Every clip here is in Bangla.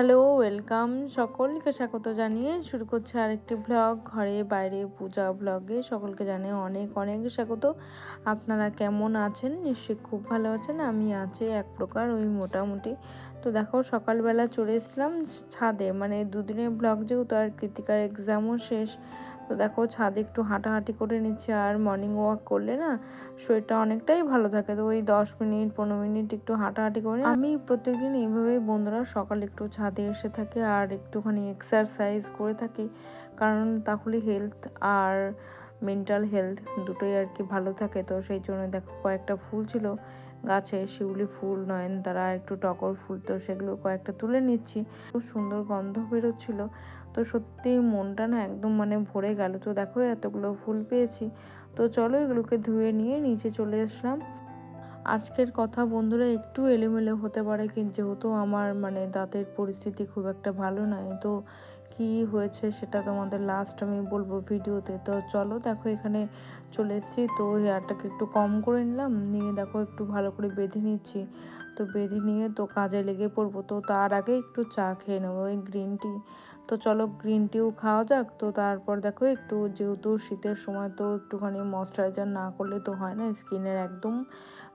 হ্যালো, ওয়েলকাম সকলকে। স্বাগত জানিয়ে শুরু করছে আরেকটি ব্লগ। ঘরে বাইরে পূজা ব্লগে সকলকে জানিয়ে অনেক অনেক স্বাগত। আপনারা কেমন আছেন? নিশ্চয়ই খুব ভালো আছেন। আমি আছি এক প্রকার, ওই মোটামুটি। তো দেখো, সকালবেলা চলে এসেছিলাম ছাদে। মানে দুদিনের ব্লগ যেহেতু আর কৃতিকার এক্সামও শেষ তো দেখো ছাদে একটু হাঁটাহাঁটি করে নিচ্ছে আর মর্নিং ওয়াক করলে না শরীরটা অনেকটাই ভালো থাকে। তো ওই দশ মিনিট, পনেরো মিনিট একটু হাঁটাহাঁটি করে আমি প্রত্যেকদিন এইভাবেই বন্ধুরা সকালে একটু ছাদে এসে থাকে আর একটুখানি এক্সারসাইজ করে থাকি। কারণ তাহলে হেলথ আর মেন্টাল হেলথ দুটোই আর কি ভালো থাকে। তো সেই জন্য দেখো কয়েকটা ফুল ছিল। গাছে শিউলি ফুল, নয়নতারা, একটু টকর ফুল, তো সেগুলো কয়েকটা তুলে নিচ্ছি। খুব সুন্দর গন্ধ বেরোচ্ছিল। তো সত্যি মনটা না একদম মানে ভরে গেল। তো দেখো এতগুলো ফুল পেয়েছি। তো চলো এগুলোকে ধুয়ে নিয়ে নিচে চলে আসলাম। আজকের কথা বন্ধুরা একটু এলোমেলো হতে পারে, কিন্তু যেহেতু আমার মানে দাঁতের পরিস্থিতি খুব একটা ভালো নয় তো কি হয়েছে সেটা তোমাদের লাস্ট আমি বলব ভিডিওতে। তো চলো দেখো এখানে চলে এসেছি। তো হেয়ারটাকে একটু কম করে নিলাম, নিয়ে দেখো একটু ভালো করে বেঁধে নিচ্ছি। তো বেঁধে নিয়ে তো কাজে লেগে পড়ব। তো তার আগে একটু চা খেয়ে নেব ওই গ্রিন টি তো চলো গ্রিন টিও খাওয়া যাক। তো তারপর দেখো একটু যেহেতু শীতের সময় তো একটুখানি ময়শ্চারাইজার না করলে তো হয় না স্কিনের একদম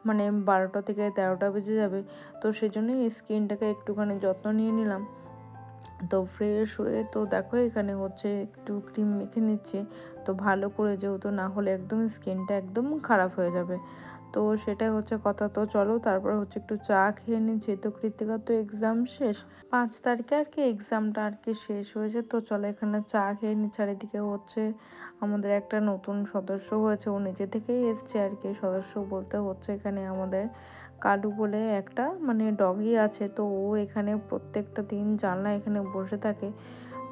মানে বারোটা থেকে তেরোটা বেজে যাবে। তো সেই জন্যই স্কিনটাকে একটুখানি যত্ন নিয়ে নিলাম। তো ফ্রেশ হয়ে তো দেখো এখানে হচ্ছে একটু ক্রিম মেখে নিচ্ছি। তো ভালো করে যেহেতু না হলে একদম স্কিনটা একদম খারাপ হয়ে যাবে। তো সেটাই হচ্ছে কথা। তো চলো তারপর হচ্ছে একটু চা খেয়ে নিচ্ছি। তো কৃতিকার তো এক্সাম শেষ। পাঁচ তারিখে আর কি এক্সামটা আর কি শেষ হয়েছে। তো চলো এখানে চা খেয়ে নিচ্ছি চারিদিকে হচ্ছে আমাদের একটা নতুন সদস্য হয়েছে। ও নিজে থেকেই এসছে আর কি। সদস্য বলতে হচ্ছে এখানে আমাদের কালু বলে একটা মানে ডগি আছে, তো ও এখানে প্রত্যেকটা দিন জানলা এখানে বসে থাকে।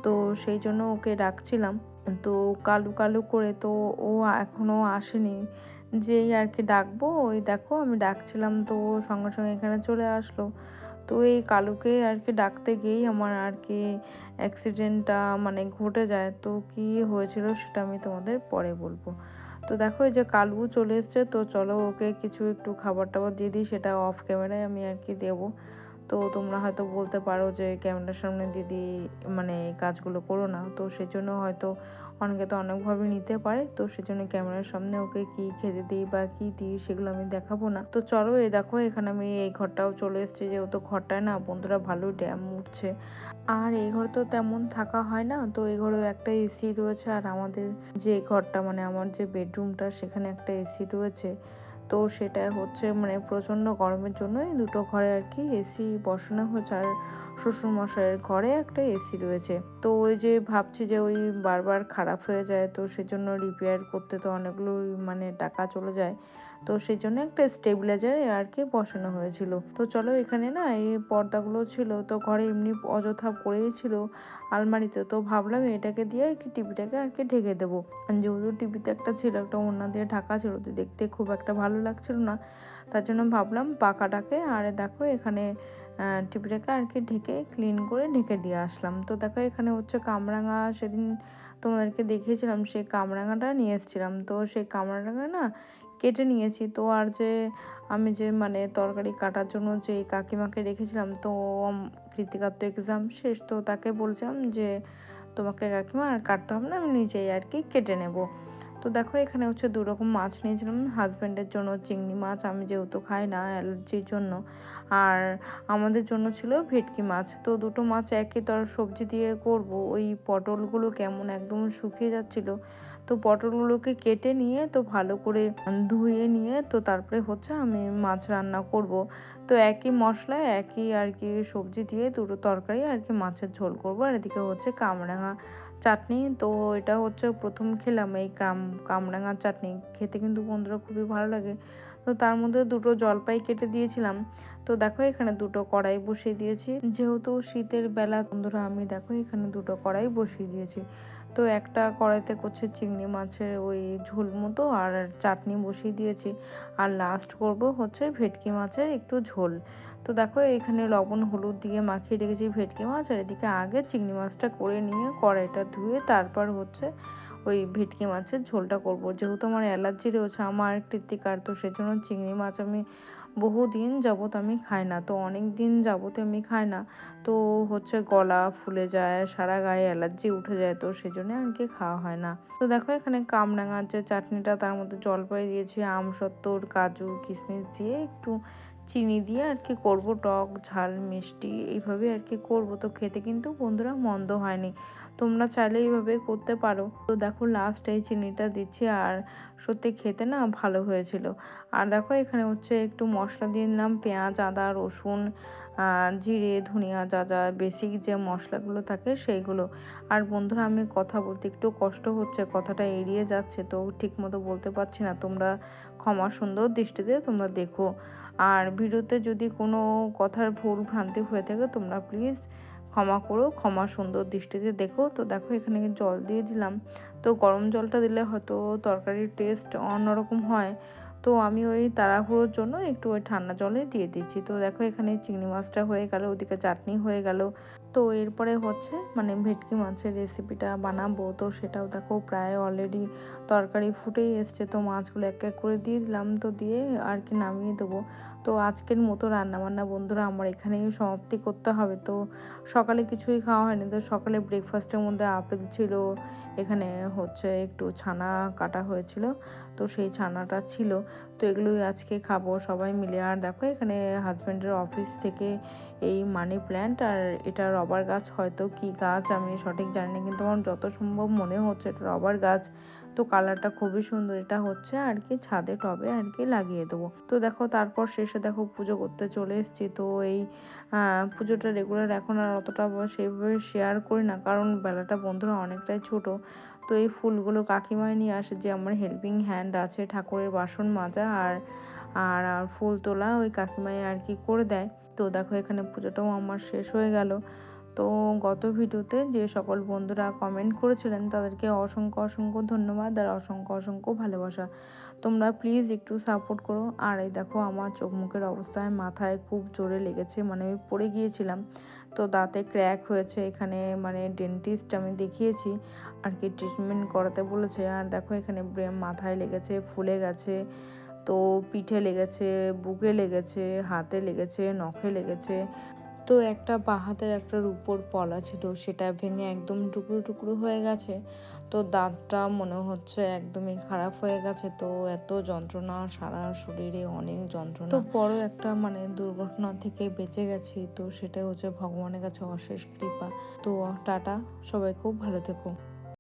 তো সেই জন্য ওকে ডাকছিলাম। তো কালু কালু করে তো ও এখনও আসেনি। যেই আর কি ডাকবো, ওই দেখো আমি ডাকছিলাম, তো ও সঙ্গে সঙ্গে এখানে চলে আসলো। তো এই কালুকে আর কি ডাকতে গিয়েই আমার আর কি অ্যাক্সিডেন্টটা মানে ঘটে যায়। তো কি হয়েছিল সেটা আমি তোমাদের পরে বলব। তো দেখো এই যে কালবু চলে এসছে, তো চলো ওকে কিছু একটু খাবার টাবার দিয়ে দিই, সেটা অফ ক্যামেরায় আমি আর কি দেবো। তো তোমরা হয়তো বলতে পারো যে ক্যামেরার সামনে দিদি মানে কাজগুলো করো না, তো সেজন্য হয়তো অনেকে তো অনেকভাবে নিতে পারে, তো সেজন্য ক্যামেরার সামনে ওকে কি খেতে দিই বা কি দিই সেগুলো আমি দেখাবো না। তো চলো এই দেখো, এখানে আমি এই ঘরটাও চলে এসেছি, যেহেতু ঘরটায় না বন্ধুরা ভালো ড্যাম উঠছে। আর এই ঘর তো তেমন থাকা হয় না, তো এই ঘরেও একটা এসি রয়েছে। আর আমাদের যে ঘরটা মানে আমার যে বেডরুমটা, সেখানে একটা এসি রয়েছে। তো সেটা হচ্ছে মানে প্রচণ্ড গরমের জন্য এই দুটো ঘরে আর কি এসি বসানো হয়েছে আর শ্বশুরমশাইয়ের ঘরে একটা এসি রয়েছে। তো ওই যে ভাবছি যে ওই বারবার খারাপ হয়ে যায় তো সেজন্য রিপেয়ার করতে তো অনেকগুলো মানে টাকা চলে যায়। তো সেই জন্য একটা স্টেবিলাইজার আর কি বসানো হয়েছিল। তো চলো এখানে না এই পর্দাগুলো ছিল, তো ঘরে এমনি অযথা পড়েই ছিল আলমারিতে। তো ভাবলাম এটাকে দিয়ে আর কি টিভিটাকে আর কি ঢেকে দেবো। যেহেতু টিভিতে একটা ছিল, একটা ওনা দিয়ে ঢাকা ছিল, তো দেখতে খুব একটা ভালো লাগছিল না। তার জন্য ভাবলাম পাকাটাকে আর দেখো এখানে টিভিটাকে আর কি ঢেকে ক্লিন করে ঢেকে দিয়ে আসলাম। তো দেখো এখানে হচ্ছে কামরাঙা সেদিন তোমাদেরকে দেখিয়েছিলাম, সেই কামরাঙাটা নিয়ে এসেছিলাম। তো সেই কামরাঙা না কেটে নিয়েছি। তো আর যে আমি যে মানে তরকারি কাটার জন্য যে কাকিমাকে রেখেছিলাম, তো কৃতিকার তো এক্সাম শেষ, তো তাকে বলছিলাম যে তোমাকে কাকিমা আর কাটতে হবে না, আমি নিজেই আর কি কেটে নেব। তো দেখো এখানে হচ্ছে দু রকম মাছ নিয়েছিলাম হাজব্যান্ডের জন্য চিংড়ি মাছ, আমি যেহেতু খাই না অ্যালার্জির জন্য। আর আমাদের জন্য ছিল ভেটকি মাছ, তো দুটো মাছ একই তর সবজি দিয়ে করব, ওই পটলগুলো কেমন একদম শুকিয়ে যাচ্ছিল। তো পটলগুলোকে কেটে নিয়ে, তো ভালো করে ধুয়ে নিয়ে, তো তারপরে হচ্ছে আমি মাছ রান্না করব। তো একই মশলায় একই আর কি সবজি দিয়ে দুটো তরকারি আর কি মাছের ঝোল করব। আর এদিকে হচ্ছে কামরাঙা চাটনি, তো এটা হচ্ছে প্রথম খেলাম এই কাম কামরাঙার চাটনি। খেতে কিন্তু বন্ধুরা খুবই ভালো লাগে। তো তার মধ্যে দুটো জলপাই কেটে দিয়েছিলাম। তো দেখো এখানে দুটো কড়াই বসিয়ে দিয়েছি। যেহেতু শীতের বেলা বন্ধুরা, আমি দেখো এখানে দুটো কড়াই বসিয়ে দিয়েছি। তো একটা কড়াইতে করছে চিংড়ি মাছের ওই ঝোল মতো আর চাটনি বসিয়ে দিয়েছি। আর লাস্ট করব হচ্ছে ভেটকি মাছের একটু ঝোল। তো দেখো এখানে লবণ, হলুদ দিয়ে মাখিয়ে রেখেছি ভেটকি মাছ আর এদিকে আগে চিংড়ি মাছটা করে নিয়ে কড়াইটা ধুয়ে তারপর হচ্ছে ওই ভেটকি মাছের ঝোলটা করব। যেহেতু আমার অ্যালার্জি রয়েছে, আমার কৃত্তিকার তো সেজন্য চিংড়ি মাছ আমি বহুদিন যাবৎ আমি খাই না, তো অনেক দিন যাবত আমি খাই না। তো হচ্ছে গলা ফুলে যায়, সারা গায়ে অ্যালার্জি উঠে যায়, তো সেই জন্য আর কি খাওয়া হয় না। তো দেখো এখানে কামরাঙার যে চাটনিটা, তার মধ্যে জলপাই দিয়েছি আমসত্তর কাজু কিশমিশ দিয়ে একটু চিনি দিয়ে আর কি করব, টক, ঝাল, মিষ্টি, এইভাবে আর কি করব। তো খেতে কিন্তু বন্ধুরা মন্দ হয়নি। তোমরা চাইলে এইভাবে করতে পারো। তো দেখো লাস্ট এই চিনিটা দিচ্ছি আর সত্যি খেতে না ভালো হয়েছিল। আর দেখো এখানে হচ্ছে একটু মশলা দিয়ে নিলাম পেঁয়াজ, আদা, রসুন জিরে, ধনিয়া, যা যা বেসিক যে মশলাগুলো থাকে সেইগুলো। আর বন্ধুরা আমি কথা বলতে একটু কষ্ট হচ্ছে, কথাটা এড়িয়ে যাচ্ছে তো ঠিক মতো বলতে পারছি না। তোমরা ক্ষমা সুন্দর দৃষ্টিতে তোমরা দেখো। আর ভিডিওতে যদি কোনো কথার ভুল ভ্রান্তি হয়ে থাকে, তোমরা প্লিজ ক্ষমা করো, ক্ষমা সুন্দর দৃষ্টিতে দেখো। তো দেখো, এখানে জল দিয়ে দিলাম। তো গরম জলটা দিলে হয়তো তরকারির টেস্ট অন্যরকম হয়। তো আমি ওই তাড়াহুড়োর জন্য একটু ওই ঠান্ডা জলে দিয়ে দিচ্ছি। তো দেখো, এখানে চিংড়ি মাছটা হয়ে গেল, ওদিকে চাটনি হয়ে গেল। তো এরপরে হচ্ছে মানে ভেটকি মাছের রেসিপিটা বানাবো। তো সেটাও দেখো প্রায় অলরেডি তরকারি ফুটেই এসছে। তো মাছগুলো এক এক করে দিয়ে দিলাম। তো দিয়ে আর কি নামিয়ে দেবো। তো আজকের মতো রান্নাবান্না বন্ধুরা আমার এখানেই সমাপ্তি করতে হবে। তো সকালে কিছুই খাওয়া হয়নি। তো সকালে ব্রেকফাস্টের মধ্যে আপেল ছিল। এখানে হচ্ছে একটু ছানা কাটা হয়েছিল। তো সেই ছানাটা ছিল। তো এগুলোই আজকে খাব সবাই মিলে। আর দেখো এখানে হাজব্যান্ডের অফিস থেকে এই মানি প্ল্যান্ট আর এটা রবার গাছ, হয়তো কি গাছ আমি সঠিক জানি না, কিন্তু আমার যত সম্ভব মনে হচ্ছে এটা রবার গাছ। তো কালারটা খুবই সুন্দর, এটা হচ্ছে আর কি ছাদে টবে আর কি লাগিয়ে দেবো। তো দেখো তারপর শেষে দেখো পুজো করতে চলে এসেছি। তো এই পুজোটা রেগুলার এখন আর অতটা সেইভাবে শেয়ার করি না, কারণ বেলাটা বন্ধুরা অনেকটাই ছোট। তো এই ফুলগুলো কাকিমায় নিয়ে আসে, যে আমার হেল্পিং হ্যান্ড আছে, ঠাকুরের বাসন মাজা আর আর ফুল তোলা ওই কাকিমাই আর কি করে দেয়। তো দেখো এখানে পুজোটাও আমার শেষ হয়ে গেল। তো গত ভিডিওতে যে সকল বন্ধুরা কমেন্ট করেছিলেন, তাদেরকে অসংখ্য অসংখ্য ধন্যবাদ আর অসংখ্য অসংখ্য ভালোবাসা। তোমরা প্লিজ একটু সাপোর্ট করো। আর এই দেখো আমার চোখ মুখের অবস্থায় মাথায় খুব জোরে লেগেছে মানে আমি পড়ে গিয়েছিলাম। তো দাঁতে ক্র্যাক হয়েছে, এখানে মানে ডেন্টিস্ট আমি দেখিয়েছি, আর কি ট্রিটমেন্ট করাতে বলেছে। আর দেখো এখানে মাথায় লেগেছে, ফুলে গেছে। তো পিঠে লেগেছে, বুকে লেগেছে, হাতে লেগেছে, নখে লেগেছে। তো একটা বা হাতের একটা রূপোর পলা ছিল সেটা ভেঙে একদম টুকরো টুকরো হয়ে গেছে। তো দাঁতটা মনে হচ্ছে একদমই খারাপ হয়ে গেছে তো এত যন্ত্রণা, সারা শরীরে অনেক যন্ত্রণা। তো বড় একটা মানে দুর্ঘটনা থেকে বেঁচে গেছি তো সেটা হচ্ছে ভগবানের কাছে অশেষ কৃপা। তো টাটা, সবাই খুব ভালো থেকো।